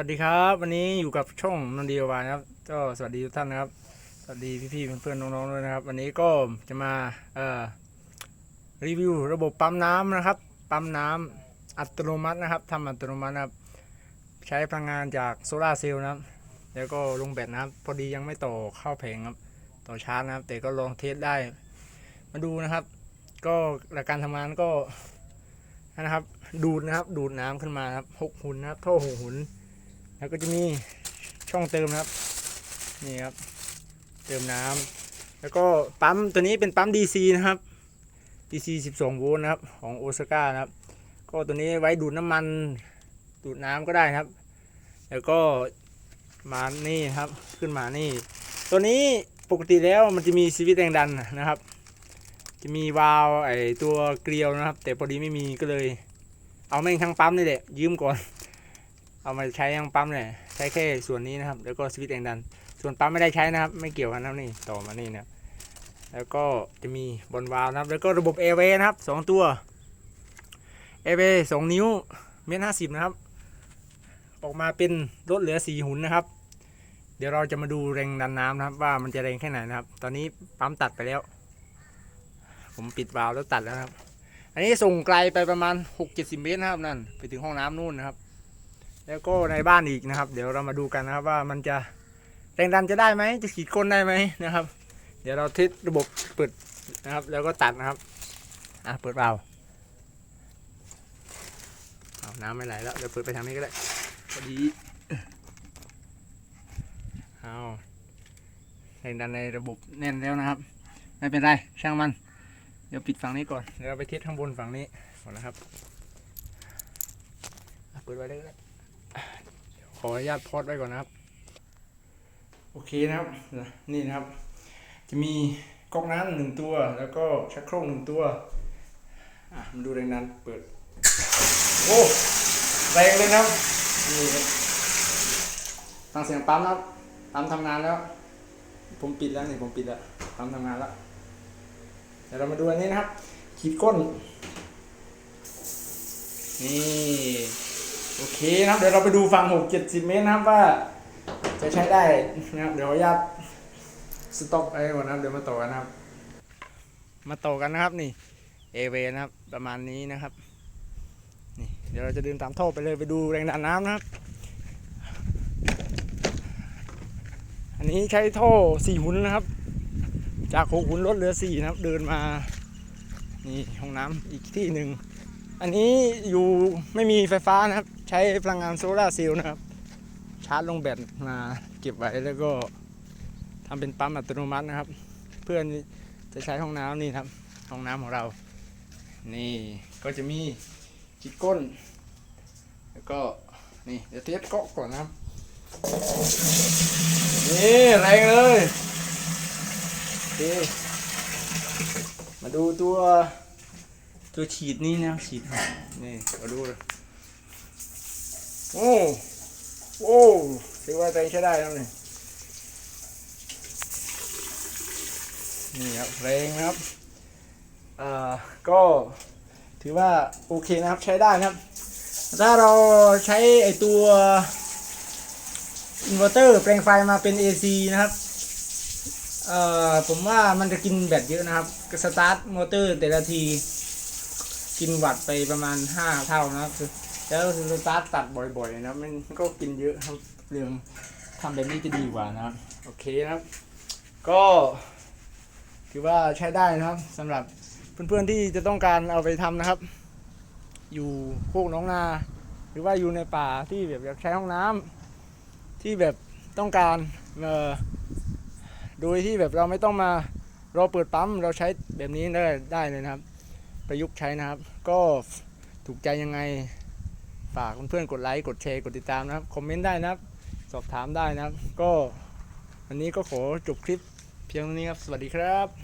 วัสดีครับวันนี้อยู่กับช่องนนดีวานะครับก็สวัสดีทุกท่านนะครับ สวัสดีพี่ๆเพื่อนๆน้องๆด้วยนะครับ วันนี้ก็จะมาเอ่อรีวิวระบบปั๊มน้ำนะครับ ปั๊มน้ำอัตโนมัตินะครับทำอัตโนมัตินะครับ ใช้พลังงานจากโซลาร์เซลล์นะครับ แล้วก็ลงแบตนะครับ พอดียังไม่ต่อเข้าแผงครับต่อชาร์จนะครับ แต่ก็ลองเทสได้ มาดูนะครับ ก็หลักการทำงานก็นะครับ ดูดนะครับ ดูดน้ำขึ้นมาครับหกหุ่นนะครับท่อหกหุ่น แล้วก็จะมีช่องเติมนะครับ นี่ครับ เติมน้ำแล้วก็ปั๊มตัวนี้เป็นปั๊ม DC นะครับ DC 12 โวลต์นะครับ ของโอซาก้านะครับ ก็ตัวนี้ไว้ดูดน้ำมัน ดูดน้ำก็ได้นะครับ แล้วก็มานี่ครับ ขึ้นมานี่ ตัวนี้ปกติแล้วมันจะมีสวิตช์แรงดันนะครับ จะมีวาล์วไอตัวเกลียวนะครับ แต่พอดีไม่มีก็เลย เอาแม่งทั้งปั๊มนี่แหละยืมก่อน เอามาใช้ยังปั๊มเนี่ยใช้แค่ส่วนนี้นะครับ แล้วก็สวิตช์แรงดัน ส่วนปั๊มไม่ได้ใช้นะครับ ไม่เกี่ยวกันนะครับนี่ต่อมานี่นะแล้วก็จะมีบนวาล์วนะครับ แล้วก็ระบบเอเวนะครับสองตัวเอเวสองนิ้วเมตรห้าสิบนะครับ ออกมาเป็นรถเหลือสี่หุ่นนะครับ เดี๋ยวเราจะมาดูแรงดันน้ำนะครับ ว่ามันจะแรงแค่ไหนนะครับ ตอนนี้ปั๊มตัดไปแล้ว ผมปิดวาล์วแล้วตัดแล้วนะครับ อันนี้ส่งไกลไปประมาณหกเจ็ดสิบเมตรนะครับนั่นไปถึงห้องน้ำนู่นนะครับ แล้วก็ในบ้านอีกนะครับ เดี๋ยวเรามาดูกันนะครับว่ามันจะแรงดันจะได้ไหมจะขีดก้นได้ไหมนะครับ เดี๋ยวเราเทสระบบเปิดนะครับ แล้วก็ตัดนะครับอะเปิดเบาล์วเอาน้ำไม่ไหลแล้วเดี๋ยวเปิดไปทางนี้ก็ได้พอดีเอาแรงดันในระบบแน่นแล้วนะครับ ไม่เป็นไรช่างมัน เดี๋ยวปิดฝั่งนี้ก่อนเดี๋ยวเราไปเทสข้างบนฝั่งนี้ก่อนนะครับอะเปิดไว้ได้ก็ได้ข ออนุญาตพอดไว้ก่อนนะครับ โอเคนะครับนี่นะครับ จะมีก๊อกน้ำหนึ่งตัว แล้วก็ชักโครกหนึ่งตัวอะมาดูแรงดันเปิด โอ้แรงเลยนะครับนี่ครับฟังเสียงปั๊มนะครับปั๊มทำงานแล้ว ผมปิดแล้วนี่ผมปิดแล้วปั๊มทำงานแล้วเดี๋ยวเรามาดูอันนี้นะครับขีดก้นนี่ โอเคนะครับ เดี๋ยวเราไปดูฝั่งหกเจ็ดสิบเมตรนะครับว่า จะใช้ได้นะครับ เดี๋ยวขออนุญาตสต็อกไว้ก่อนนะครับ เดี๋ยวมาต่อกันนะครับ มาต่อกันนะครับนี่เอเวนะครับ ประมาณนี้นะครับ นี่เดี๋ยวเราจะเดินตามท่อไปเลยไปดูแรงดันน้ำนะครับ อันนี้ใช้ท่อสี่หุ่นนะครับ จากหกหุ่นลดเหลือสี่นะครับ เดินมา นี่ห้องน้ำอีกที่หนึ่ง อันนี้อยู่ไม่มีไฟฟ้านะครับ ใช้พลังงานโซลาร์เซลล์นะครับ ชาร์จลงแบตมาเก็บไว้แล้วก็ทำเป็นปั๊มอัตโนมัตินะครับ เพื่อนจะใช้ห้องน้ำนี่ครับห้องน้ำของเรา นี่ก็จะมีจิกก้น แล้วก็นี่เดี๋ยวเทสก๊อกก่อนนะครับ นี่แรงเลยโอเคมาดูตัว ตัวฉีดนี่นะฉีดนี่มาดูเลยโอ้โอ้ถือว่าแรงใช้ได้แล้วนี่นี่ครับแรงนะครับอ่าก็ถือว่าโอเคนะครับใช้ได้นะครับ ถ้าเราใช้ไอตัวอินเวอร์เตอร์แปลงไฟมาเป็น AC นะครับเอ่อผมว่ามันจะกินแบตเยอะนะครับสตาร์ทมอเตอร์แต่ละที กินวัตต์ไปประมาณ5เท่านะครับแล้วสตาร์ตัดบ่อยๆนะมันก็กินเยอะครับเรื่องทำแบบนี้จะดีกว่านะครับ โอเคนะครับ ก็ถือว่าใช้ได้นะครับสำหรับเพื่อนๆที่จะต้องการเอาไปทำนะครับ อยู่โคกน้องนา หรือว่าอยู่ในป่าที่แบบอยากใช้ห้องน้ำที่แบบต้องการเออโดยที่แบบเราไม่ต้องมารอเปิดปั๊มเราใช้แบบนี้ได้ได้เลยนะครับ ประยุกต์ใช้นะครับ ก็ถูกใจยังไงฝากเพื่อนๆกดไลค์กดแชร์กดติดตามนะครับคอมเมนต์ได้นะครับ สอบถามได้นะครับ ก็วันนี้ก็ขอจบคลิปเพียงเท่านี้ครับ สวัสดีครับ